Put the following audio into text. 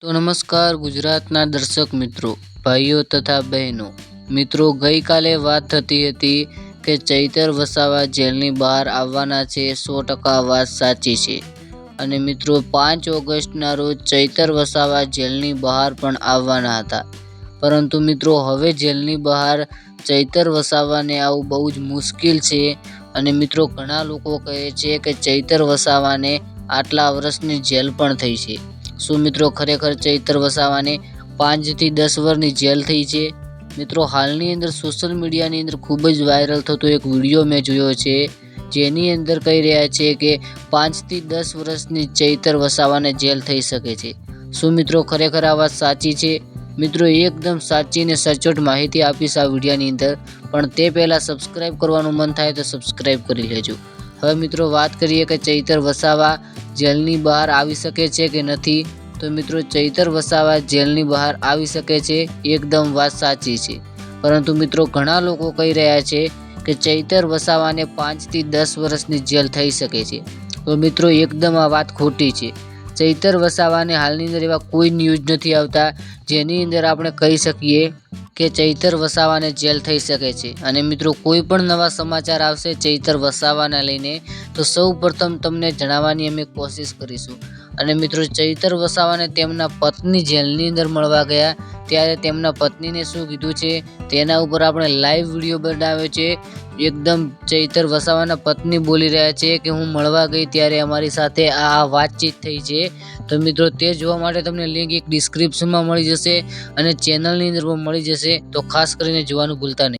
તો નમસ્કાર ગુજરાતના દર્શક મિત્રો, ભાઈઓ તથા બહેનો. મિત્રો, ગઈકાલે વાત થતી હતી કે ચૈતર વસાવા જેલની બહાર આવવાના છે, સો ટકા વાત સાચી છે. અને મિત્રો, પાંચ ઓગસ્ટના રોજ ચૈતર વસાવા જેલની બહાર પણ આવવાના હતા. પરંતુ મિત્રો, હવે જેલની બહાર ચૈતર વસાવાને આવવું બહુ જ મુશ્કેલ છે અને મિત્રો, ઘણા લોકો કહે છે કે ચૈતર વસાવાને આટલા વર્ષની જેલ પણ થઈ છે. શું મિત્રો ખરેખર ચૈતર વસાવાને પાંચથી દસ વર્ષની જેલ થઈ છે. મિત્રો, હાલની અંદર સોશિયલ મીડિયાની અંદર ખૂબ જ વાયરલ થતો એક વીડિયો મેં જોયો છે, જેની અંદર કહી રહ્યા છે કે પાંચથી દસ વર્ષની ચૈતર વસાવાને જેલ થઈ શકે છે. શું મિત્રો ખરેખર આ વાત સાચી છે? મિત્રો, એકદમ સાચી અને સચોટ માહિતી આપીશ આ વિડીયોની અંદર, પણ તે પહેલાં સબસ્ક્રાઈબ કરવાનું મન થાય તો સબસ્ક્રાઈબ કરી લેજો. હવે મિત્રો, વાત કરીએ કે ચૈતર વસાવા જેલની બહાર આવી શકે છે કે નથી? તો મિત્રો, ચૈતર વસાવા જેલની બહાર આવી શકે છે, એકદમ વાત સાચી છે. પરંતુ મિત્રો, ઘણા લોકો કહી રહ્યા છે કે ચૈતર વસાવાને પાંચથી દસ વર્ષની જેલ થઈ શકે છે. તો મિત્રો, એકદમ આ વાત ખોટી છે. ચૈતર વસાવાને હાલની અંદર એવા કોઈ ન્યૂઝ નથી આવતા જેની અંદર આપણે કહી શકીએ કે ચૈતર વસાવાને જેલ થઈ શકે છે. અને મિત્રો, કોઈ પણ નવા સમાચાર આવશે ચૈતર વસાવાને લઈને, તો સૌ પ્રથમ તમને જણાવવાની અમે કોશિશ કરીશું. અને મિત્રો ચૈતર વસાવાને તેમના પત્ની જેલની અંદર મળવા ગયા. ત્યારે તેમના પત્નીને શું કીધું છે? તેના ઉપર આપણે લાઈવ વીડિયો બનાવ્યો છે. એકદમ ચૈતર વસાવાના પત્ની બોલી રહ્યા છે કે હું મળવા ગઈ ત્યારે અમારી સાથે આ વાતચીત થઈ છે. તો મિત્રો તે જોવા માટે તમને લિંક એક ડિસ્ક્રિપ્શનમાં મળી જશે અને ચેનલની અંદર પણ મળી જશે. તો ખાસ કરીને જોવાનું ભૂલતા નહીં.